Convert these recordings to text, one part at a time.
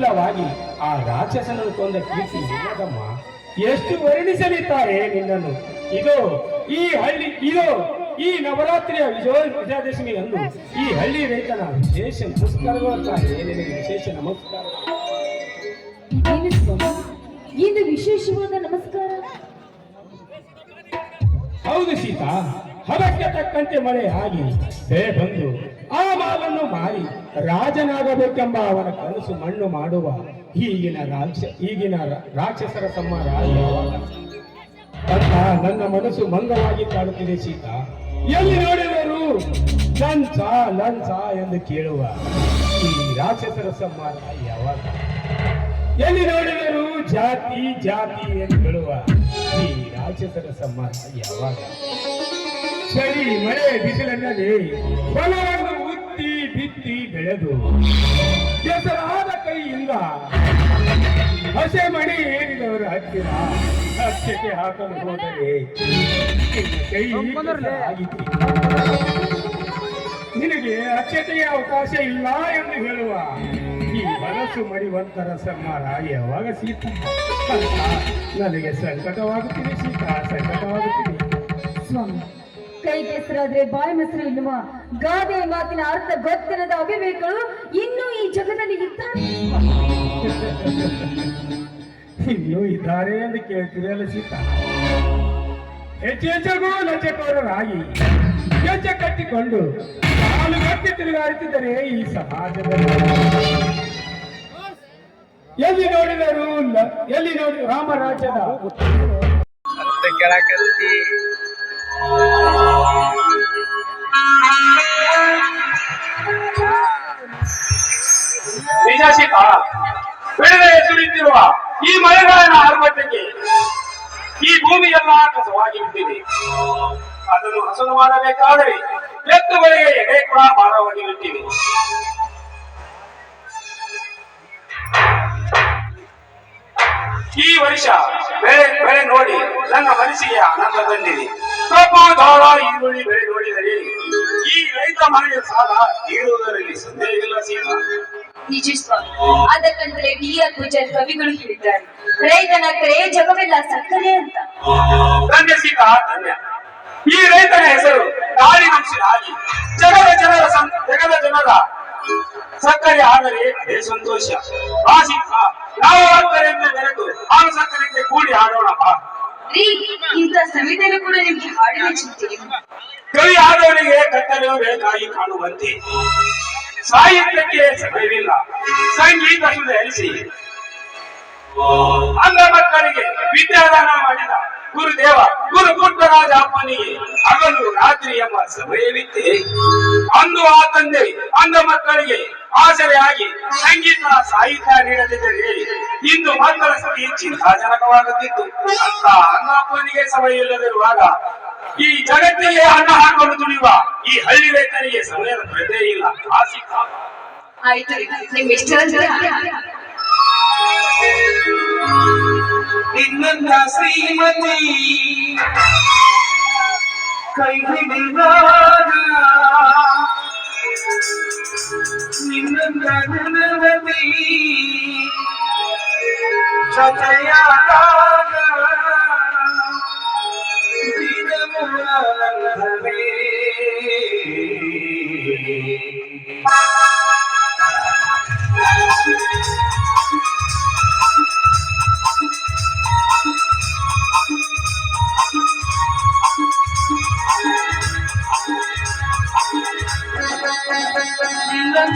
ಇಲ್ಲವಾಗಿ ಆ ರಾಕ್ಷಸನನ್ನು ಕೊಂದ ಕೀರ್ತಿ ನಿನ್ನದಮ್ಮ ಎಷ್ಟು ವರ್ಣಿಸಲಿದ್ದಾರೆ ನಿನ್ನನ್ನು? ಇದು ಈ ಹಳ್ಳಿ ಇದು ಈ ನವರಾತ್ರಿಯ ವಿಜಯ ವಿಜಯದಶಮಿ ಅಂದು ಈ ಹಳ್ಳಿ ರೈತನ ವಿಶೇಷ ನಿನಗೆ ವಿಶೇಷ ನಮಸ್ಕಾರ. ಏನು ಇದು ವಿಶೇಷವಾದ ನಮಸ್ಕಾರ? ಹೌದು ಸೀತಾ ಹದಕ್ಕೆ ತಕ್ಕಂತೆ ಮಳೆ ಆಗಿ ಬೇ ಬಂದು ಆ ಮಾವನ್ನು ಮಾರಿ ರಾಜನಾಗಬೇಕೆಂಬ ಅವನ ಕನಸು ಮಣ್ಣು ಮಾಡುವ ಈಗಿನ ರಾಕ್ಷ ಈಗಿನ ರಾಕ್ಷಸರ ತಮ್ಮ ಯಾವಾಗ ಅಂತ ನನ್ನ ಮನಸ್ಸು ಮಂಗವಾಗಿ ಕಾಡುತ್ತಿದೆ ಸೀತಾ. ಎಲ್ಲಿ ನೋಡಿದರು ಲಂಚ ಲಂಚ ಎಂದು ಕೇಳುವ ಈ ರಾಕ್ಷಸರ ಸಂಹಾರ ಯಾವಾಗ ಎಲ್ಲಿ ನೋಡಿದರು ಜಾತಿ ಜಾತಿ ಎಂದು ಹೇಳುವ ಈ ರಾಕ್ಷಸರ ಸಂಹಾರ ಯಾವಾಗ ಚಳಿ ಮಳೆ ಬಿಸಿಲನ್ನಲ್ಲಿ ಹೊಲವನ್ನು ಉತ್ತಿ ಬಿತ್ತಿ ಬೆಳೆದು. ಕೆಸರಾದ ಕೈಯಿಂದ ಹಸೆ ಮಣಿ ಏರಿದವರ ಹತ್ತಿರ. ಹಚ್ಚಕ್ಕೆ ಹಾಕಲು ಹೋದರೆ ಕೈ. ನಿನಗೆ ಅಚ್ಚತೆಯ ಅವಕಾಶ ಇಲ್ಲ ಎಂದು ಹೇಳುವ ಈ ಮನಸ್ಸು ಮಡಿವಂತರ ಸಂಹಾರ ಯಾವಾಗ ಸೀತ? ನನಗೆ ಸಂಕಟವಾಗುತ್ತಿದೆ ಸೀತ ಸಂಕಟವಾಗುತ್ತಿದೆ. ಸ್ವಾಮಿ. ಕೈ ಕೆಸರಾದ್ರೆ ಬಾಯಿ ಮೊಸರು ಎನ್ನುವ ಗಾದೆ ಮಾತಿನ ಅರ್ಥ ಗೊತ್ತಿರದ ಅವಿವೇಕಗಳು ಇನ್ನೂ ಈ ಜಗದಲ್ಲಿ ಇದ್ದಾರೆ. ಇನ್ನೂ ಇದ್ದಾರೆ ಎಂದು ಕೇಳ್ತಿರಲ್ಲ ಸೀತ? ಹೆಚ್ಚು ಹೆಚ್ಚಗೂ ಲಂಚಕೋರರಾಗಿ ಹೆಜ್ಜೆ ಕಟ್ಟಿಕೊಂಡು ಕಾಲು ಗಟ್ಟಿ ತಿರುಗಾಡುತ್ತಿದ್ದರೆ ಈ ಸಮಾಜದಲ್ಲಿ ಎಲ್ಲಿ ನೋಡಿದರು ಲ- ಎಲ್ಲಿ ನೋಡಿ ರಾಮರಾಜ್ಯದ ಅಂತ ಕೇಳಕತ್ತಿ ನಿಜ ಸೀತ ಬೆಳೆದ ಸುರಿಯುತ್ತಿರುವ ಈ ಮಳೆಗಾಲನ ಆರ್ಭಟಕ್ಕೆ ಈ ಭೂಮಿಯೆಲ್ಲ ಕಸವಾಗಿ ಬಿಟ್ಟಿದೆ. ಅದನ್ನು ಹಸನು ಮಾಡಬೇಕಾದರೆ ಎತ್ತುಗಳಿಗೆ ಎಡೆ ಕೂಡ ಭಾರವಾಗಿ ಬಿಟ್ಟಿದೆ. ಈ ವರ್ಷ ಬೆಳೆ ಬೆಳೆ ನೋಡಿ ನನ್ನ ಮನಸ್ಸಿಗೆ ಆನಂದ ಬಂದಿದೆ. ಕಬ್ಬು ಈರುಳ್ಳಿ ಬೆಳೆ ನೋಡಿದರೆ ಈ ರೈತ ಮನೆಯ ಸಾಲ ನೀಡುವುದರಲ್ಲಿ ಸಂದೇಹ ಸೀತಾ. ನಿಜ ಸ್ವಾಮಿ. ಅದಕ್ಕಂತಲೇ ಡಿ ಆರ್ ಪೂಜಾರಿ ಕವಿಗಳು ಹೇಳಿದ್ದಾರೆ ರೈತನ ಕರೆ ಜಗವೆಲ್ಲ ಸಕ್ಕರೆ ಅಂತ. ಧನ್ಯ ಸೀತಾ ಧನ್ಯ. ಈ ರೈತನ ಹೆಸರು ಗಾಳಿ ಮನುಷ್ಯನಾಗಿ ಜಗದ ಜನರ ಜಗದ ಜನರ ಸಕ್ಕರೆ ಆದರೆ ಅದೇ ಸಂತೋಷ. ಆ ಸೀತಾ. ನಾವು ಸಕ್ಕರೆಯಿಂದ ಬೆರೆತು ಆ ಸಕ್ಕರೆಯಿಂದ ಕೂಡಿ ಹಾಡೋಣ ಬಾ. ರೀ ಇಂಥ ಸಮಯದಲ್ಲೂ ಕೂಡ ನಿಮ್ಗೆ ಹಾಡಿನ ಚಿಂತೆ ಕವಿ ಆದವರಿಗೆ ಕರ್ತವ್ಯ ಬೇಕಾಗಿ ಕಾಣುವಂತೆ. ಸಾಹಿತ್ಯಕ್ಕೆ ಸಮಯವಿಲ್ಲ. ಸಂಗೀತ ಸುಧಾರಿಸಿ. ಅಂಧ ಮಕ್ಕಳಿಗೆ ವಿದ್ಯಾದಾನ ಮಾಡಿದ ಗುರುದೇವ ಗುರು ಪುಟ್ಟರಾಜ ಅಪ್ಪನಿಗೆ ಹಗಲು ರಾತ್ರಿ ಎಂಬ ಸಮಯವಿತ್ತೆ. ಅಂದು ಆ ತಂದೆ ಅಂದ ಮಕ್ಕಳಿಗೆ ಆಸರೆಯಾಗಿ ಸಂಗೀತ ಸಾಹಿತ್ಯ ನೀಡದಿದ್ದರೆ ಇಂದು ಮಕ್ಕಳ ಸ್ಥಿತಿ ಚಿಂತಾಜನಕವಾಗುತ್ತಿತ್ತು. ಅಂತ ಅನ್ನಪ್ಪನಿಗೆ ಸಮಯ ಇಲ್ಲದಿರುವಾಗ, ಈ ಜಗತ್ತಿಗೆ ಅನ್ನ ಹಾಕಲು ದುಡಿಯುವ ಈ ಹಳ್ಳಿ ರೈತರಿಗೆ ಸಮಯದ ಕೊರತೆ ಇಲ್ಲ ಆಸಿಕ ಆಯ್ತು ಇಷ್ಟ ಅಂದ್ರೆ ನಿನ್ನ ಶ್ರೀಮತಿ ಕೈ ಹಿಡಿದಾಗ ನಿನ್ನ ಗುಣವತಿ ಜೊತೆಯಾದಾಗ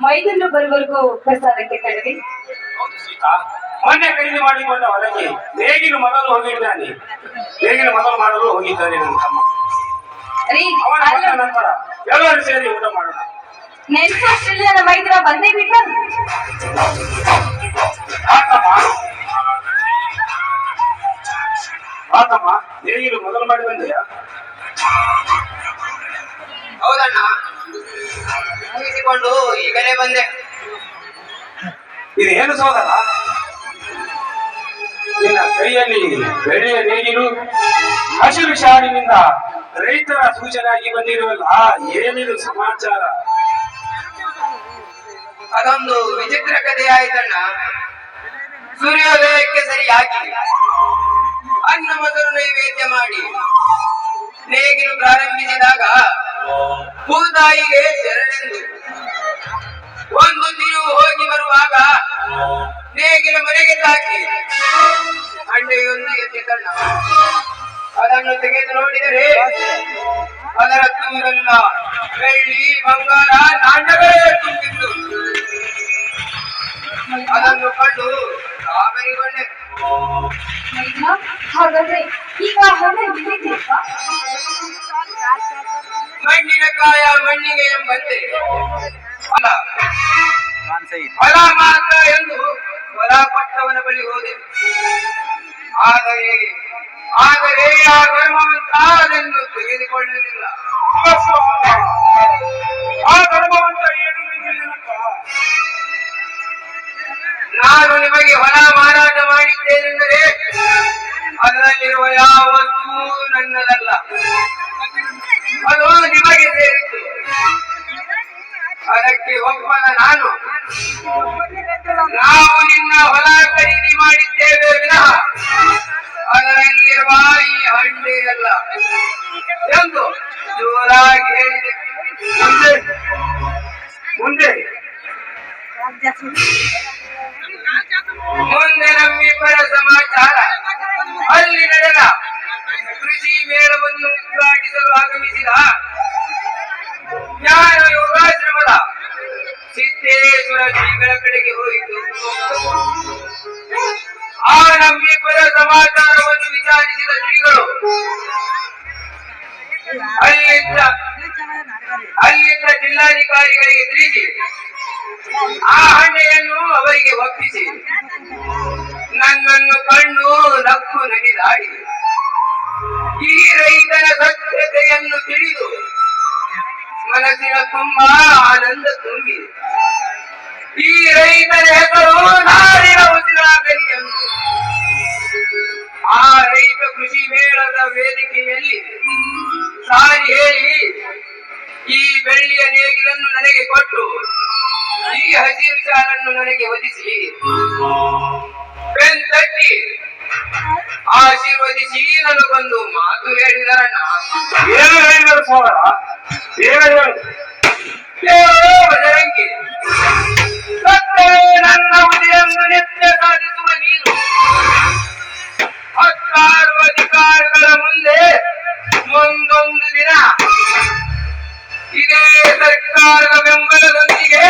ಮೈದನ್ನು ಬರುವವರೆಗೂ ಪ್ರಸಾದಕ್ಕೆ ಸೀತಾ ಮೊನ್ನೆ ಖರೀದಿ ಮಾಡಿಕೊಂಡ ಹೊರಗೆ ಬೇಗಿನ ಮೊದಲು ಹೋಗಿದ್ದಾನೆ. ಬೇಗಿನ ಮೊದಲು ಮಾಡಲು ಹೋಗಿದ್ದಾನೆ ನನ್ನ ತಮ್ಮ. ಅವನ ಬಂದ ನಂತರ ಎಲ್ಲರೂ ಸೇರಿ ಊಟ ಮಾಡೋಣ. ನನ್ನ ಮೈದ್ರ ಬಂದೇ ಬಿಟ್ಟ? ಆತಮ್ಮ. ಆತಮ್ಮ ಬೇಗಿನ ಮೊದಲು ಮಾಡಿ ಬಂದೆಯಾ? ಹೌದಣ್ಣ. ಮುಗಿಸಿಕೊಂಡು ಈಗಲೇ ಬಂದೆ. ಇದು ಏನು ಸೋದರ? ನಿನ್ನ ಕೈಯಲ್ಲಿ ಬೆಳೆಯ ನೇಗಿಲು ಹಸಿರು ಶಾಲಿನಿಂದ ರೈತರ ಸೂಚನೆಯಾಗಿ ಬಂದಿರುವಲ್ಲ, ಏನಿದು ಸಮಾಚಾರ? ಅದೊಂದು ವಿಚಿತ್ರ ಕಥೆಯಾಯ್ತಣ್ಣ ಸೂರ್ಯೋದಯಕ್ಕೆ ಸರಿಯಾಗಿ ಅನ್ನ ಮೊದಲು ನೈವೇದ್ಯ ಮಾಡಿ ನೇಗಿಲು ಪ್ರಾರಂಭಿಸಿದಾಗ ಭೂತಾಯಿಗೆ ಶರಣೆಂದು ಒಂದು ತಿರುವು ಹೋಗಿ ಬರುವಾಗ ನೇಗಿಲ ಮನೆಗೆ ತಾಕಿ ಎತ್ತಿದ್ದಣ್ಣ ಅದನ್ನು ತೆಗೆದು ನೋಡಿದರೆ ಅದರ ತೂರೆಲ್ಲ ಬೆಳ್ಳಿ ಬಂಗಾರ ನಾಣ್ಯಗಳೇ ತುಂಬಿತ್ತು. ಅದನ್ನು ಕಂಡು ಗಾಬರಿಗೊಂಡೆ? ಹಾಗಾದ್ರೆ ಈಗ ಮಣ್ಣಿನ ಕಾಯ ಮಣ್ಣಿಗೆ ಎಂಬಂತೆ. ಫಲ ಫಲ ಮಾತ್ರ ಎಂದು ಫಲ ಪಟ್ಟವನ ಬಳಿ ಹೋದೆ. ಆದರೆ ಆದರೆ ಆ ಧರ್ಮವಂತ ಅದನ್ನು ತೆಗೆದುಕೊಳ್ಳಲಿಲ್ಲ ಆ ಧರ್ಮವಂತ ಏನು ನಾನು ನಿಮಗೆ ಹೊಲ ಮಾರಾಟ ಮಾಡಿದ್ದೇನೆಂದರೆ ಅದರಲ್ಲಿರುವ ಯಾವ ವಸ್ತುವು ನನ್ನದಲ್ಲ. ಅದು ನಿಮಗೆ ಸೇರಿತ್ತು. ಅದಕ್ಕೆ ಒಪ್ಪದ ನಾನು. ನಾವು ನಿನ್ನ ಹೊಲ ಖರೀದಿ ಮಾಡಿದ್ದೇವೆ ವಿನಃ. ಅದರಲ್ಲಿರುವ ಈ ಅಲ್ಲ. ಎಂದು ಜೋರಾಗಿ ಹೇಳಿದೆ. ಮುಂದೆ. ಮುಂದೆ. ಮುಂದೆ ನಮ್ಮಿಬ್ಬರ ಸಮಾಚಾರ. ಅಲ್ಲಿ ನಡೆದ ಕೃಷಿ ಮೇಳವನ್ನು ಉದ್ಘಾಟಿಸಲು ಆಗಮಿಸಿದ ಜ್ಞಾನ ಯೋಗಾಶ್ರಮದ ಸಿದ್ದೇಶ್ವರ ಶ್ರೀಗಳ ಕಡೆಗೆ ಹೋಯಿತು. ಆ ನಮ್ಮಿಬ್ಬರ ಸಮಾಚಾರವನ್ನು ವಿಚಾರಿಸಿದ ಶ್ರೀಗಳು, ಅಲ್ಲಿದ್ದ ಅಲ್ಲಿದ್ದ ಜಿಲ್ಲಾಧಿಕಾರಿಗಳಿಗೆ ತಿಳಿಸಿ, ಆ ಹಣ್ಣೆಯನ್ನು ಅವರಿಗೆ ಒಪ್ಪಿಸಿ. ನನ್ನನ್ನು ಕಂಡು ನಕ್ಕು ನಗಿದಾಡಿ ಈ ರೈತನ ಸತ್ಯತೆಯನ್ನು ತಿಳಿದು ಮನಸ್ಸಿನ ತುಂಬಾ ಆನಂದ ತುಂಬಿದೆ. ಈ ರೈತನ ಹೆಸರು ನಾಡಿನ ಉಸಿರಾಗಲಿ ಎಂದು ಆ ರೈತ ಕೃಷಿ ಮೇಳದ ವೇದಿಕೆಯಲ್ಲಿ ಸಾರಿ ಹೇಳಿ. ಈ ಬೆಳ್ಳಿಯ ನೇಗಿಲನ್ನು ನನಗೆ ಕೊಟ್ಟು, ಈ ಹಸಿರು ಸಾಲನ್ನು ನನಗೆ ಒದಿಸಿ ಬೆನ್ ತಟ್ಟಿ ಆಶೀರ್ವದಿಸಿ ನನಗೊಂದು ಮಾತು ಹೇಳಿದರಣ್ಣ. ಏನು ಹೇಳಿದರು ಸೋದರ? ನನ್ನ ಉದಯವನ್ನು ನಿತ್ಯ ಸಾಧಿಸುವ ನೀನು ಹತ್ತಾರು ಅಧಿಕಾರಿಗಳ ಮುಂದೆ ಮುಂದೊಂದು ದಿನ ಇದೇ ಸರ್ಕಾರದ ಬೆಂಬಲದೊಂದಿಗೆ